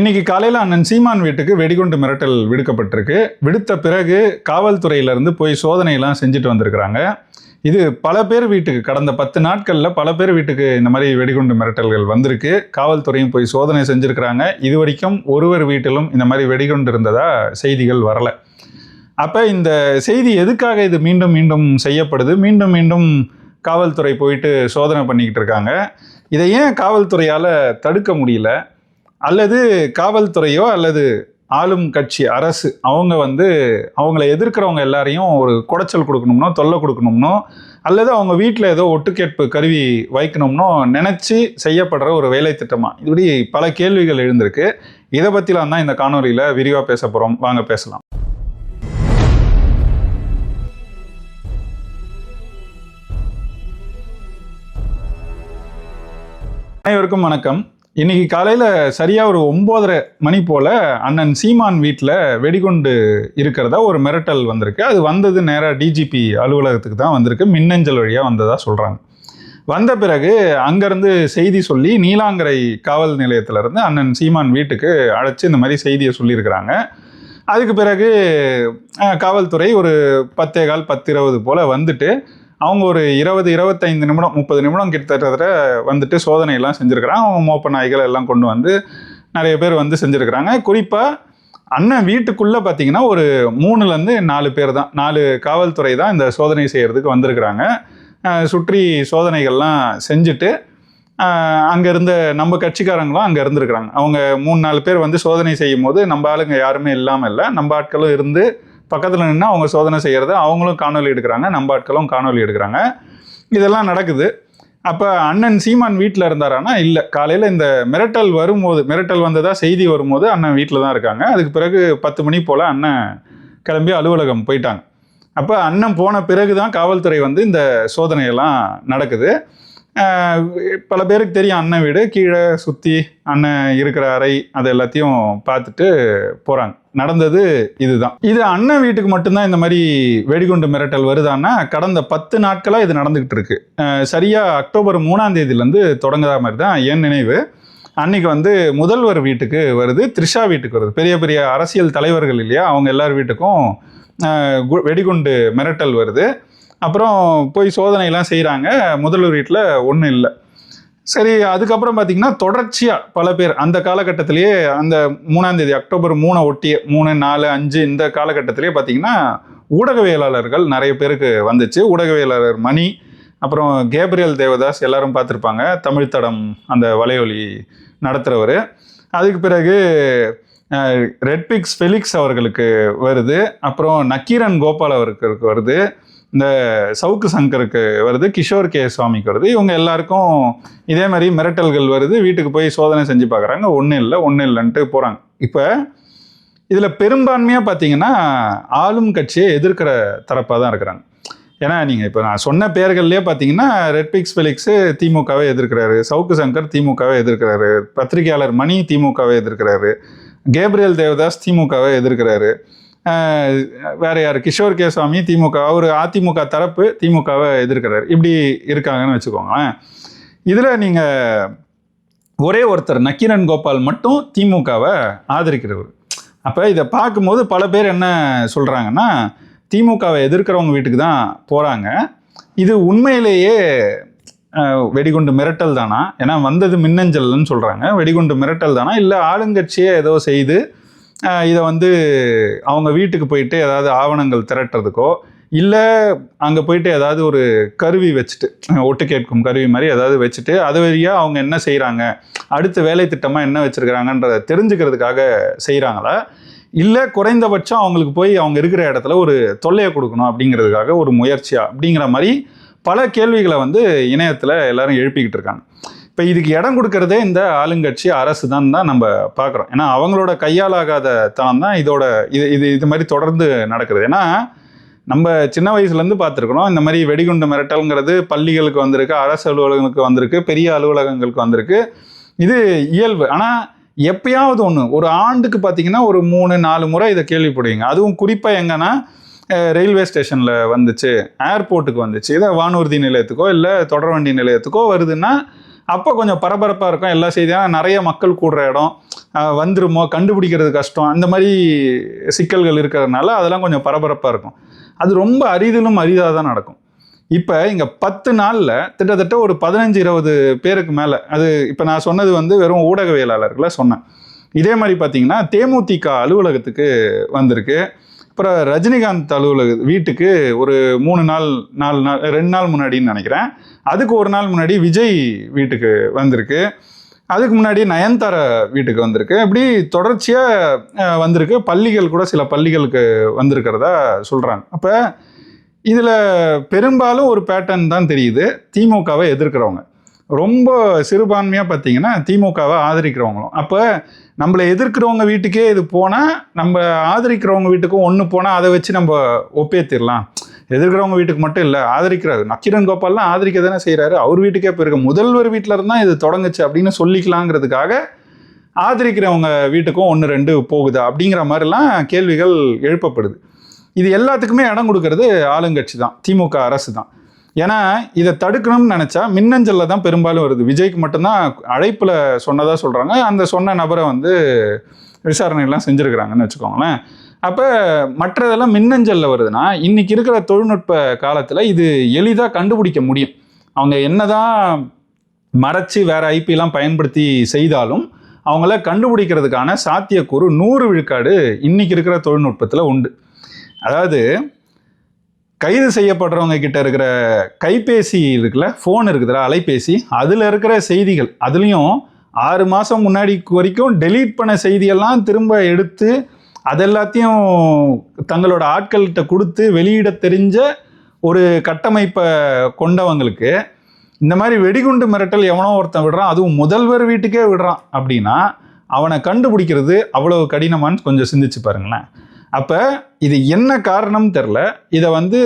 இன்னைக்கு காலையில் அண்ணன் சீமான் வீட்டுக்கு வெடிகுண்டு மிரட்டல் விடுக்கப்பட்டிருக்கு. விடுத்த பிறகு காவல்துறையிலேருந்து போய் சோதனையெல்லாம் செஞ்சுட்டு வந்திருக்கிறாங்க. இது பல பேர் வீட்டுக்கு கடந்த பத்து நாட்களில் பல பேர் வீட்டுக்கு இந்த மாதிரி வெடிகுண்டு மிரட்டல்கள் வந்திருக்கு. காவல்துறையும் போய் சோதனை செஞ்சுருக்கிறாங்க. இது வரைக்கும் ஒருவர் வீட்டிலும் இந்த மாதிரி வெடிகுண்டு இருந்ததா செய்திகள் வரலை. அப்போ இந்த செய்தி எதுக்காக இது மீண்டும் மீண்டும் செய்யப்படுது? மீண்டும் மீண்டும் காவல்துறை போயிட்டு சோதனை பண்ணிக்கிட்டு இருக்காங்க. இதை ஏன் காவல்துறையால் தடுக்க முடியல? அல்லது காவல்துறையோ அல்லது ஆளும் கட்சி அரசு அவங்க வந்து அவங்கள எதிர்க்கிறவங்க எல்லாரையும் ஒரு குடைச்சல் கொடுக்கணும்னோ தொல்லை கொடுக்கணும்னோ அல்லது அவங்க வீட்டில் ஏதோ ஒட்டுக்கேட்பு கருவி வைக்கணும்னோ நினச்சி செய்யப்படுற ஒரு வேலை திட்டமாக இப்படி பல கேள்விகள் எழுந்திருக்கு. இதை பற்றிலாம் தான் இந்த காணொலியில் விரிவாக பேச போகிறோம் வாங்க பேசலாம். அனைவருக்கும் வணக்கம். இன்னைக்கு காலையில் சரியாக ஒரு ஒம்போதரை மணி போல் அண்ணன் சீமான் வீட்டில் வெடிகுண்டு இருக்கிறதா ஒரு மிரட்டல் வந்திருக்கு. அது வந்தது நேராக டிஜிபி அலுவலகத்துக்கு தான் வந்திருக்கு. மின்னஞ்சல் வழியாக வந்ததாக சொல்கிறாங்க வந்த பிறகு அங்கேருந்து செய்தி சொல்லி நீலாங்கரை காவல் நிலையத்திலேருந்து அண்ணன் சீமான் வீட்டுக்கு அழைச்சி இந்த மாதிரி செய்தியை சொல்லியிருக்கிறாங்க. அதுக்கு பிறகு காவல்துறை ஒரு பத்தே கால் பத்து இருபது போல் வந்துட்டு அவங்க ஒரு இருபது இருபத்தைந்து நிமிடம் முப்பது நிமிடம் கிட்டத்தட்ட வந்துட்டு சோதனையெல்லாம் செஞ்சுருக்கிறாங்க. அவங்க மோப்ப நாய்கள் எல்லாம் கொண்டு வந்து நிறைய பேர் வந்து செஞ்சுருக்கிறாங்க. குறிப்பாக அண்ணன் வீட்டுக்குள்ளே பார்த்தீங்கன்னா ஒரு மூணுலேருந்து நாலு பேர் தான் நாலு காவல்துறை தான் இந்த சோதனை செய்கிறதுக்கு வந்திருக்கிறாங்க. சுற்றி சோதனைகள்லாம் செஞ்சுட்டு அங்கே இருந்த நம்ம கட்சிக்காரங்களும் அங்கே இருந்திருக்கிறாங்க. அவங்க மூணு நாலு பேர் வந்து சோதனை செய்யும் போது நம்ம ஆளுங்க யாருமே இல்லாமல் இல்லை நம்ம ஆட்களும் இருந்து பக்கத்தில் நின்று அவங்க சோதனை செய்கிறத அவங்களும் காணொலி எடுக்கிறாங்க நம்ம ஆட்களும் காணொலி எடுக்கிறாங்க. இதெல்லாம் நடக்குது. அப்போ அண்ணன் சீமான் வீட்டில் இருந்தாரானா? இல்லை. காலையில் இந்த மிரட்டல் வரும்போது மிரட்டல் வந்ததா செய்தி வரும்போது அண்ணன் வீட்டில் தான் இருக்காங்க. அதுக்கு பிறகு பத்து மணி போல் அண்ணன் கிளம்பி அலுவலகம் போயிட்டாங்க. அப்போ அண்ணன் போன பிறகு தான் காவல்துறை வந்து இந்த சோதனையெல்லாம் நடக்குது. பல பேருக்கு தெரியும் அண்ணன் வீடு. கீழே சுற்றி அண்ணன் இருக்கிற அறை அது எல்லாத்தையும் பார்த்துட்டு போகிறாங்க நடந்தது இதுதான். இது அண்ணன் வீட்டுக்கு மட்டும்தான் இந்த மாதிரி வெடிகுண்டு மிரட்டல் வருதான்னா கடந்த பத்து நாட்களாக இது நடந்துக்கிட்டு இருக்கு. சரியாக அக்டோபர் மூணாம் தேதியிலேருந்து தொடங்குற மாதிரி தான் என் நினைவு. அன்னைக்கு வந்து முதல்வர் வீட்டுக்கு வருது த்ரிஷா வீட்டுக்கு வருது. பெரிய பெரிய அரசியல் தலைவர்கள் இல்லையா அவங்க எல்லார் வீட்டுக்கும் கு- வெடிகுண்டு மிரட்டல் வருது. அப்புறம் போய் சோதனையெல்லாம் செய்கிறாங்க முதல்வர் வீட்டில் ஒன்றும் இல்லை. சரி அதுக்கப்புறம் பார்த்தீங்கன்னா தொடர்ச்சியாக பல பேர் அந்த காலகட்டத்திலேயே அந்த மூணாந்தேதி அக்டோபர் மூணை ஒட்டிய மூணு நாலு அஞ்சு இந்த காலகட்டத்திலேயே பார்த்தீங்கன்னா ஊடகவியலாளர்கள் நிறைய பேருக்கு வந்துச்சு. ஊடகவியலாளர் மணி அப்புறம் கேப்ரியல் தேவதாஸ் எல்லாரும் பார்த்துருப்பாங்க தமிழ் தடம் அந்த வலையொலி நடத்துகிறவர் அதுக்கு பிறகு ரெட்பிக்ஸ் ஃபெலிக்ஸ் அவர்களுக்கு வருது. அப்புறம் நக்கீரன் கோபால் அவருக்கு வருது. இந்த சவுக்கு சங்கருக்கு வருது கிஷோர் கே. சுவாமிக்கு வருது. இவங்க எல்லாருக்கும் இதே மாதிரி மிரட்டல்கள் வருது. வீட்டுக்கு போய் சோதனை செஞ்சு பார்க்குறாங்க ஒன்றும் இல்லை ஒன்றும் இல்லைன்ட்டு போகிறாங்க இப்போ இதில் பெரும்பான்மையாக பார்த்தீங்கன்னா ஆளும் கட்சியை எதிர்க்கிற தரப்பாக தான் இருக்கிறாங்க. ஏன்னா நீங்கள் இப்போ நான் சொன்ன பேர்கள்லேயே பார்த்தீங்கன்னா ரெட்பிக்ஸ் ஃபெலிக்ஸு திமுகவை எதிர்க்கிறாரு. சவுக்கு சங்கர் திமுகவை எதிர்க்கிறாரு. பத்திரிகையாளர் மணி திமுகவை எதிர்க்கிறாரு. கேப்ரியல் தேவதாஸ் திமுகவை எதிர்க்கிறாரு. வேற யார்? கிஷோர் கேசாமி திமுக. அவர் அதிமுக தரப்பு திமுகவை எதிர்க்கிறார். இப்படி இருக்காங்கன்னு வச்சுக்கோங்களேன். இதில் நீங்கள் ஒரே ஒருத்தர் நக்கீரன் கோபால் மட்டும் திமுகவை ஆதரிக்கிறவர். அப்போ இதை பார்க்கும்போது பல பேர் என்ன சொல்கிறாங்கன்னா திமுகவை எதிர்க்கிறவங்க வீட்டுக்கு தான் போகிறாங்க இது உண்மையிலேயே வெடிகுண்டு மிரட்டல் தானா? ஏன்னா வந்தது மின்னஞ்சல்னு சொல்கிறாங்க வெடிகுண்டு மிரட்டல் தானா? இல்லை ஆளுங்கட்சியே ஏதோ செய்து இதை வந்து அவங்க வீட்டுக்கு போயிட்டு ஏதாவது ஆவணங்கள் திரட்டுறதுக்கோ இல்லை அங்கே போயிட்டு ஏதாவது ஒரு கருவி வச்சுட்டு ஒட்டு கேட்கும் கருவி மாதிரி ஏதாவது வச்சுட்டு அது வழியாக அவங்க என்ன செய்கிறாங்க அடுத்த வேலை திட்டமாக என்ன வச்சுருக்கிறாங்கன்றதை தெரிஞ்சுக்கிறதுக்காக செய்கிறாங்களா இல்லை குறைந்தபட்சம் அவங்களுக்கு போய் அவங்க இருக்கிற இடத்துல ஒரு தொல்லையை கொடுக்கணும் அப்படிங்கிறதுக்காக ஒரு முயற்சியாக அப்படிங்கிற மாதிரி பல கேள்விகளை வந்து இணையத்தில் எல்லாரும் எழுப்பிக்கிட்டு இருக்காங்க. இப்போ இதுக்கு இடம் கொடுக்கறதே இந்த ஆளுங்கட்சி அரசு தான் தான் நம்ம பார்க்குறோம். ஏன்னா அவங்களோட கையாலாகாத தனம் தான் இதோட இது இது இது மாதிரி தொடர்ந்து நடக்கிறது ஏன்னா நம்ம சின்ன வயசுலேருந்து பார்த்துருக்குறோம். இந்த மாதிரி வெடிகுண்டு மிரட்டல்ங்கிறது பள்ளிகளுக்கு வந்திருக்கு அரசு அலுவலகங்களுக்கு வந்திருக்கு பெரிய அலுவலகங்களுக்கு வந்திருக்கு. இது இயல்பு. ஆனால் எப்பயாவது ஒன்று ஒரு ஆண்டுக்கு பார்த்தீங்கன்னா ஒரு மூணு நாலு முறை இதை கேள்விப்படுவீங்க. அதுவும் குறிப்பாக எங்கன்னா ரயில்வே ஸ்டேஷனில் வந்துச்சு ஏர்போர்ட்டுக்கு வந்துச்சு. இதை வானூர்தி நிலையத்துக்கோ இல்லை தொடர்வண்டி நிலையத்துக்கோ வருதுன்னா அப்போ கொஞ்சம் பரபரப்பாக இருக்கும் எல்லா செய்தியும். நிறைய மக்கள் கூடுற இடம் வந்துருமோ கண்டுபிடிக்கிறது கஷ்டம் அந்த மாதிரி சிக்கல்கள் இருக்கிறதுனால அதெல்லாம் கொஞ்சம் பரபரப்பாக இருக்கும். அது ரொம்ப அரிதிலும் அரிதாக தான் நடக்கும். இப்போ இங்கே பத்து நாளில் கிட்டத்தட்ட ஒரு பதினஞ்சு இருபது பேருக்கு மேலே அது இப்போ நான் சொன்னது வந்து வெறும் ஊடகவியலாளர்களை சொன்னேன். இதே மாதிரி பார்த்தீங்கன்னா தேமுதிக அலுவலகத்துக்கு வந்திருக்கு. அப்புறம் ரஜினிகாந்த் அலுவலக வீட்டுக்கு ஒரு மூணு நாள் நாலு நாள் ரெண்டு நாள் முன்னாடின்னு நினைக்கிறேன். அதுக்கு ஒரு நாள் முன்னாடி விஜய் வீட்டுக்கு வந்திருக்கு. அதுக்கு முன்னாடி நயன்தாரா வீட்டுக்கு வந்திருக்கு. இப்படி தொடர்ச்சியாக வந்திருக்கு. பள்ளிகள் கூட சில பள்ளிகளுக்கு வந்திருக்கிறதா சொல்கிறாங்க அப்போ இதில் பெரும்பாலும் ஒரு பேட்டர்ன் தான் தெரியுது. திமுகவை எதிர்க்கிறவங்க. ரொம்ப சிறுபான்மையாக பார்த்தீங்கன்னா திமுகவை ஆதரிக்கிறவங்களும். அப்போ நம்மளை எதிர்க்கிறவங்க வீட்டுக்கே இது போனால் நம்ம ஆதரிக்கிறவங்க வீட்டுக்கும் ஒன்று போனால் அதை வச்சு நம்ம ஒப்பேத்திடலாம் எதிர்க்கிறவங்க வீட்டுக்கு மட்டும் இல்லை ஆதரிக்கிறாரு. நக்கிரன் கோபால்லாம் ஆதரிக்க தானே செய்கிறாரு அவர் வீட்டுக்கே போயிருக்க. முதல்வர் வீட்டில் இருந்தால் இது தொடங்குச்சு அப்படின்னு சொல்லிக்கலாங்கிறதுக்காக ஆதரிக்கிறவங்க வீட்டுக்கும் ஒன்று ரெண்டு போகுதா அப்படிங்கிற மாதிரிலாம் கேள்விகள் எழுப்பப்படுது. இது எல்லாத்துக்குமே இடம் கொடுக்கறது ஆளுங்கட்சி தான் திமுக அரசு தான். ஏன்னா இதை தடுக்கணும்னு நினச்சா மின்னஞ்சலில் தான் பெரும்பாலும் வருது. விஜய்க்கு மட்டும்தான் அழைப்பில் சொன்னதாக சொல்கிறாங்க அந்த சொன்ன நபரை வந்து விசாரணையெல்லாம் செஞ்சுருக்கிறாங்கன்னு வச்சுக்கோங்களேன். அப்போ மற்றதெல்லாம் மின்னஞ்சலில் வருதுன்னா இன்றைக்கி இருக்கிற தொழில்நுட்ப காலத்தில் இது எளிதாக கண்டுபிடிக்க முடியும். அவங்க என்னதான் மறைச்சு வேறு ஐபிலாம் பயன்படுத்தி செய்தாலும் அவங்கள கண்டுபிடிக்கிறதுக்கான சாத்தியக்கூறு நூறு விழுக்காடு இன்றைக்கி இருக்கிற தொழில்நுட்பத்தில் உண்டு. அதாவது கைது செய்யப்படுறவங்க கிட்ட இருக்கிற கைபேசி இருக்குல்ல ஃபோன் இருக்குதுல அலைபேசி அதில் இருக்கிற செய்திகள் அதுலேயும் ஆறு மாதம் முன்னாடி வரைக்கும் டெலீட் பண்ண செய்தியெல்லாம் திரும்ப எடுத்து அதெல்லாத்தையும் தங்களோட ஆட்கள்கிட்ட கொடுத்து வெளியிட தெரிஞ்ச ஒரு கட்டமைப்பை கொண்டவங்களுக்கு இந்த மாதிரி வெடிகுண்டு மிரட்டல் எவனோ ஒருத்தன் விடுறான் அதுவும் முதல்வர் வீட்டுக்கே விடுறான் அப்படின்னா அவனை கண்டுபிடிக்கிறது அவ்வளோ கடினமான்னு கொஞ்சம் சிந்திச்சு பாருங்களேன். அப்போ இது என்ன காரணம் தெரில இதை வந்து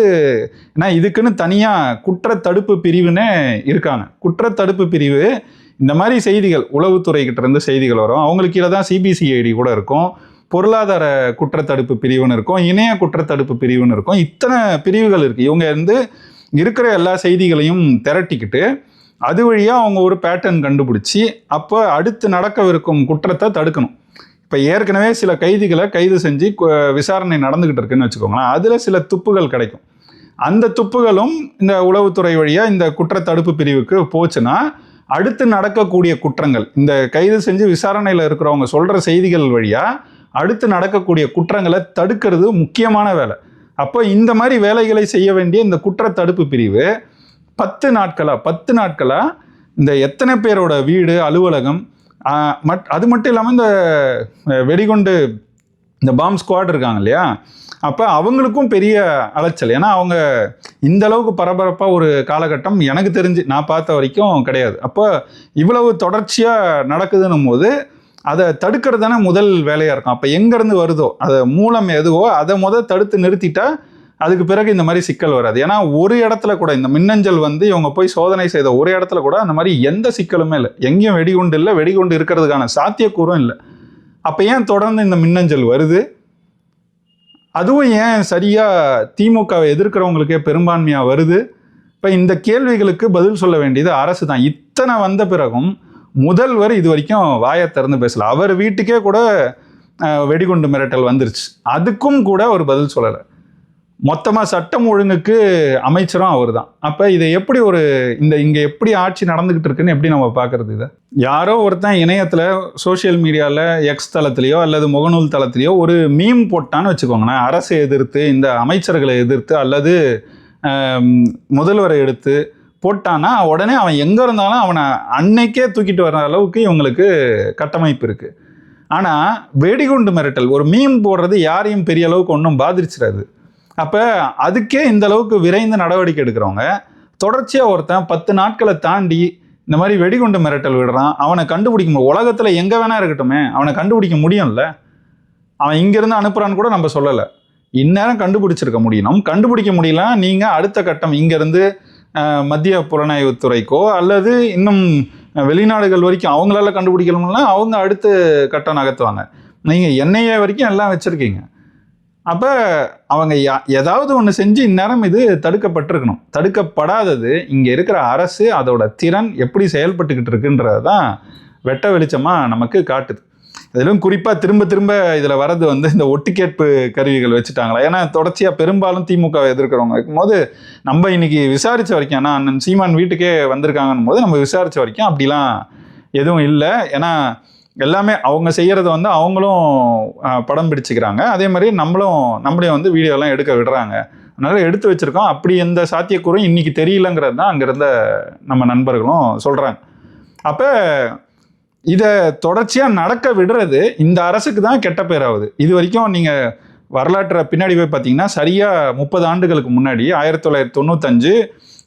ஏன்னா இதுக்குன்னு தனியாக குற்றத்தடுப்பு பிரிவுன்னு இருக்காங்க. குற்றத்தடுப்பு பிரிவு இந்த மாதிரி செய்திகள் உளவுத்துறை இருந்து செய்திகள் வரும். அவங்களுக்கு கீழே தான் சிபிசிஐடி கூட இருக்கும். பொருளாதார குற்றத்தடுப்பு பிரிவுன்னு இருக்கும். இணைய குற்றத்தடுப்பு பிரிவுன்னு இருக்கும். இத்தனை பிரிவுகள் இருக்குது இவங்க வந்து இருக்கிற எல்லா செய்திகளையும் திரட்டிக்கிட்டு அது வழியாக அவங்க ஒரு பேட்டர்ன் கண்டுபிடிச்சி அப்போ அடுத்து நடக்கவிருக்கும் குற்றத்தை தடுக்கணும். இப்போ ஏற்கனவே சில கைதிகளை கைது செஞ்சு விசாரணை நடந்துக்கிட்டு இருக்குன்னு வச்சுக்கோங்களேன். அதில் சில துப்புகள் கிடைக்கும். அந்த துப்புகளும் இந்த உளவுத்துறை வழியாக இந்த குற்ற தடுப்பு பிரிவுக்கு போச்சுன்னா அடுத்து நடக்கக்கூடிய குற்றங்கள் இந்த கைது செஞ்சு விசாரணையில் இருக்கிறவங்க சொல்கிற செய்திகள் வழியாக அடுத்து நடக்கக்கூடிய குற்றங்களை தடுக்கிறது முக்கியமான வேலை. அப்போ இந்த மாதிரி வேலைகளை செய்ய வேண்டிய இந்த குற்ற தடுப்பு பிரிவு பத்து நாட்களாக பத்து நாட்களாக இந்த எத்தனை பேரோட வீடு அலுவலகம் மட் அது மட்டும் இல்லாமல் இந்த வெடிகுண்டு இந்த பாம் ஸ்குவாட் இருக்காங்க இல்லையா? அப்போ அவங்களுக்கும் பெரிய அலைச்சல். ஏன்னா அவங்க இந்த அளவுக்கு பரபரப்பாக ஒரு காலகட்டம் எனக்கு தெரிஞ்சு நான் பார்த்த வரைக்கும் கிடையாது. அப்போ இவ்வளவு தொடர்ச்சியாக நடக்குதுன்னும் போது அதை தடுக்கிறது தானே முதல் வேலையாக இருக்கும். அப்போ எங்கேருந்து வருதோ அதை மூலம் எதுவோ அதை முதல் தடுத்து நிறுத்திட்டால் அதுக்கு பிறகு இந்த மாதிரி சிக்கல் வராது. ஏன்னா ஒரு இடத்துல கூட இந்த மின்னஞ்சல் வந்து இவங்க போய் சோதனை செய்த ஒரு இடத்துல கூட அந்த மாதிரி எந்த சிக்கலுமே இல்லை. எங்கேயும் வெடிகுண்டு இல்லை வெடிகுண்டு இருக்கிறதுக்கான சாத்தியக்கூறும் இல்லை. அப்போ ஏன் தொடர்ந்து இந்த மின்னஞ்சல் வருது? அதுவும் ஏன் சரியாக திமுகவை எதிர்க்கிறவங்களுக்கே பெரும்பான்மையாக வருது? இப்போ இந்த கேள்விகளுக்கு பதில் சொல்ல வேண்டியது அரசு தான். இத்தனை வந்த பிறகும் முதல்வர் இது வரைக்கும் வாயை திறந்து பேசலை. அவர் வீட்டுக்கே கூட வெடிகுண்டு மிரட்டல் வந்துருச்சு. அதுக்கும் கூட ஒரு பதில் சொல்லலை. மொத்தமாக சட்டம் ஒழுங்குக்கு அமைச்சரும் அவர் தான் அப்போ இதை எப்படி ஒரு இந்த இங்கே எப்படி ஆட்சி நடந்துக்கிட்டு இருக்குன்னு எப்படி நம்ம பார்க்கறது இதை? யாரோ ஒருத்தன் இணையத்தில் சோஷியல் மீடியாவில் எக்ஸ் தளத்துலையோ அல்லது முகநூல் தளத்துலையோ ஒரு மீம் போட்டான்னு வச்சுக்கோங்களேன். அரசை எதிர்த்து இந்த அமைச்சர்களை எதிர்த்து அல்லது முதல்வரை எடுத்து போட்டான்னா உடனே அவன் எங்கே இருந்தாலும் அவனை அன்னைக்கே தூக்கிட்டு வர அளவுக்கு இவங்களுக்கு கட்டமைப்பு இருக்குது ஆனால் வெடிகுண்டு மிரட்டல் ஒரு மீம் போடுறது யாரையும் பெரிய அளவுக்கு ஒன்றும் பாதிச்சிடாது. அப்போ அதுக்கே இந்த அளவுக்கு விரைந்து நடவடிக்கை எடுக்கிறவங்க தொடர்ச்சியாக ஒருத்தன் பத்து நாட்களை தாண்டி இந்த மாதிரி வெடிகுண்டு மிரட்டல் விடுறான் அவனை கண்டுபிடிக்க முடியும் உலகத்தில் எங்கே வேணா இருக்கட்டுமே அவனை கண்டுபிடிக்க முடியும்ல? அவன் இங்கேருந்து அனுப்புகிறான்னு கூட நம்ம சொல்லலை. இந்நேரம் கண்டுபிடிச்சிருக்க முடியணும். கண்டுபிடிக்க முடியல நீங்கள் அடுத்த கட்டம் இங்கேருந்து மத்திய புலனாய்வுத்துறைக்கோ அல்லது இன்னும் வெளிநாடுகள் வரைக்கும் அவங்களால கண்டுபிடிக்கணும்னா அவங்க அடுத்த கட்டம் நகர்த்துவாங்க. நீங்கள் என்ஐஏ வரைக்கும் எல்லாம் வச்சுருக்கீங்க. அப்போ அவங்க யா- ஏதாவது ஒன்று செஞ்சு இந்நேரம் இது தடுக்கப்பட்டிருக்கணும். தடுக்கப்படாதது இங்கே இருக்கிற அரசு அதோட திறன் எப்படி செயல்பட்டுக்கிட்டு இருக்குன்றது தான் வெட்ட வெளிச்சமாக நமக்கு காட்டுது. இதிலும் குறிப்பாக திரும்ப திரும்ப இதில் வர்றது வந்து இந்த ஒட்டுக்கேட்பு கருவிகள் வச்சுட்டாங்களா? ஏன்னா தொடர்ச்சியாக பெரும்பாலும் திமுக எதிர்க்கிறவங்க இருக்கும்போது நம்ம இன்னைக்கு விசாரித்த வரைக்கும் ஏன்னா அண்ணன் சீமான் வீட்டுக்கே வந்திருக்காங்கன்னும் போது நம்ம விசாரித்த வரைக்கும் அப்படிலாம் எதுவும் இல்லை. ஏன்னா எல்லாமே அவங்க செய்கிறத வந்து அவங்களும் படம் பிடிச்சிக்கிறாங்க. அதே மாதிரி நம்மளும் நம்மளையும் வந்து வீடியோலாம் எடுக்க விடுறாங்க. அதனால் எடுத்து வச்சிருக்கோம். அப்படி எந்த சாத்தியக்கூறும் இன்றைக்கி தெரியலங்கிறது தான் அங்கேருந்த நம்ம நண்பர்களும் சொல்கிறாங்க அப்போ இதை தொடர்ச்சியாக நடக்க விடுறது இந்த அரசுக்கு தான் கெட்ட பேர் ஆகுது இது வரைக்கும் நீங்கள் வரலாற்றை பின்னாடி போய் பார்த்தீங்கன்னா சரியாக முப்பது ஆண்டுகளுக்கு முன்னாடி ஆயிரத்தி தொள்ளாயிரத்தி தொண்ணூத்தஞ்சு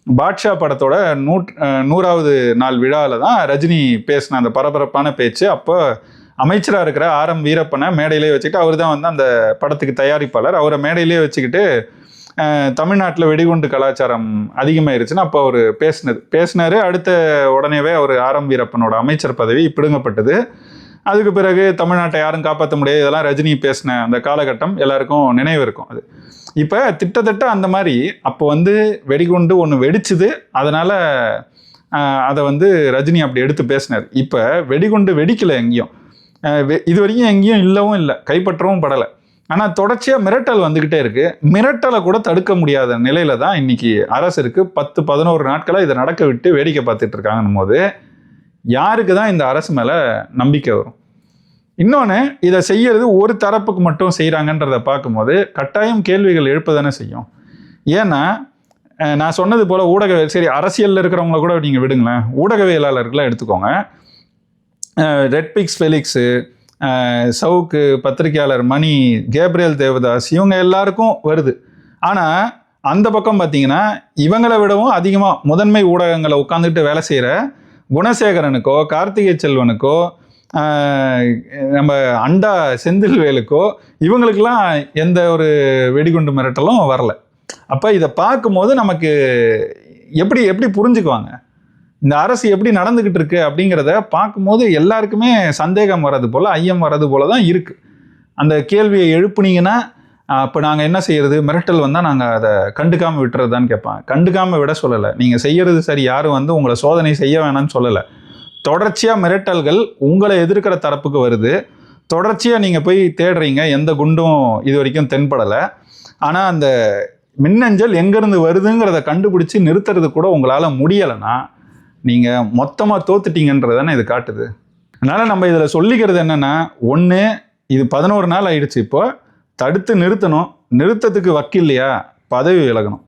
பாட்ஷா படத்தோட நூற் நூறாவது நாள் விழாவில் தான் ரஜினி பேசின அந்த பரபரப்பான பேச்சு. அப்போ அமைச்சராக இருக்கிற ஆர் எம் வீரப்பனை மேடையிலே வச்சுக்கிட்டு அவர் தான் வந்து அந்த படத்துக்கு தயாரிப்பாளர். அவரை மேடையிலே வச்சுக்கிட்டு தமிழ்நாட்டில் வெடிகுண்டு கலாச்சாரம் அதிகமாயிருச்சுன்னு அப்போ அவர் பேசினது. பேசினார். அடுத்த உடனேவே அவர் ஆர் எம் வீரப்பனோட அமைச்சர் பதவி பிடுங்கப்பட்டது அதுக்கு பிறகு தமிழ்நாட்டை யாரும் காப்பாற்ற முடியாது. இதெல்லாம் ரஜினி பேசின அந்த காலகட்டம் எல்லாருக்கும் நினைவு இருக்கும் அது. இப்போ திட்டத்தட்ட அந்த மாதிரி அப்போ வந்து வெடிகுண்டு ஒன்று வெடிச்சுது. அதனால் அதை வந்து ரஜினி அப்படி எடுத்து பேசினார். இப்போ வெடிகுண்டு வெடிக்கலை எங்கேயும். இது வரைக்கும் எங்கேயும் இல்லவும் இல்லை. கைப்பற்றவும் படலை. ஆனால் தொடர்ச்சியாக மிரட்டல் வந்துக்கிட்டே இருக்குது மிரட்டலை கூட தடுக்க முடியாத நிலையில தான் இன்னைக்கு அரசு இருக்குது பத்து பதினோரு நாட்களாக இதை நடக்க விட்டு வேடிக்கை பார்த்துட்டு இருக்காங்கன்னும் போது யாருக்கு தான் இந்த அரசு மேலே நம்பிக்கை வரும்? இன்னொன்று இதை செய்யறது ஒரு தரப்புக்கு மட்டும் செய்கிறாங்கன்றதை பார்க்கும்போது கட்டாயம் கேள்விகள் எழுப்பதானே செய்யும். ஏன்னா நான் சொன்னது போல் ஊடக சரி அரசியலில் இருக்கிறவங்கள கூட நீங்கள் விடுங்களேன். ஊடகவியலாளர்களை எடுத்துக்கோங்க. ரெட் பிக்ஸ் ஃபெலிக்ஸு சவுக்கு பத்திரிகையாளர் மணி கேப்ரியல் தேவதாஸ் இவங்க எல்லாருக்கும் வருது. ஆனால் அந்த பக்கம் பார்த்தீங்கன்னா இவங்களை விடவும் அதிகமாக முதன்மை ஊடகங்களை உட்காந்துட்டு வேலை செய்கிற குணசேகரனுக்கோ கார்த்திகை செல்வனுக்கோ நம்ம அண்டா செந்தில்வேலுக்கோ இவங்களுக்கெல்லாம் எந்த ஒரு வெடிகுண்டு மிரட்டலும் வரல. அப்போ இதை பார்க்கும்போது நமக்கு எப்படி எப்படி புரிஞ்சுக்குவாங்க? இந்த அரசு எப்படி நடந்துக்கிட்டு இருக்கு அப்படிங்கிறத பார்க்கும்போது எல்லாருக்குமே சந்தேகம் வர்றது போல் ஐயம் வர்றது போல தான் இருக்குது அந்த கேள்வியை எழுப்புனீங்கன்னா அப்போ நாங்கள் என்ன செய்யறது? மிரட்டல் வந்தால் நாங்கள் அதை கண்டுக்காமல் விட்டுறதான்னு கேட்பாங்க. கண்டுக்காமல் விட சொல்லலை. நீங்கள் செய்யறது சரி யாரும் வந்து உங்களை சோதனை செய்ய வேணாம்னு சொல்லலை. தொடர்ச்சியாக மிரட்டல்கள் உங்களை எதிர்க்கிற தரப்புக்கு வருது. தொடர்ச்சியாக நீங்கள் போய் தேடுறீங்க. எந்த குண்டும் இது வரைக்கும் தென்படலை. ஆனால் அந்த மின்னஞ்சல் எங்கேருந்து வருதுங்கிறத கண்டுபிடிச்சி நிறுத்துறது கூட உங்களால் முடியலைன்னா நீங்கள் மொத்தமாக தோத்துட்டீங்கன்றதானே இது காட்டுது. அதனால் நம்ம இதில் சொல்லிக்கிறது என்னென்னா ஒன்று இது பதினோரு நாள் ஆயிடுச்சு இப்போ. தடுத்து நிறுத்தணும். நிறுத்தத்துக்கு வக்கில்லையா? பதவி விலகணும்.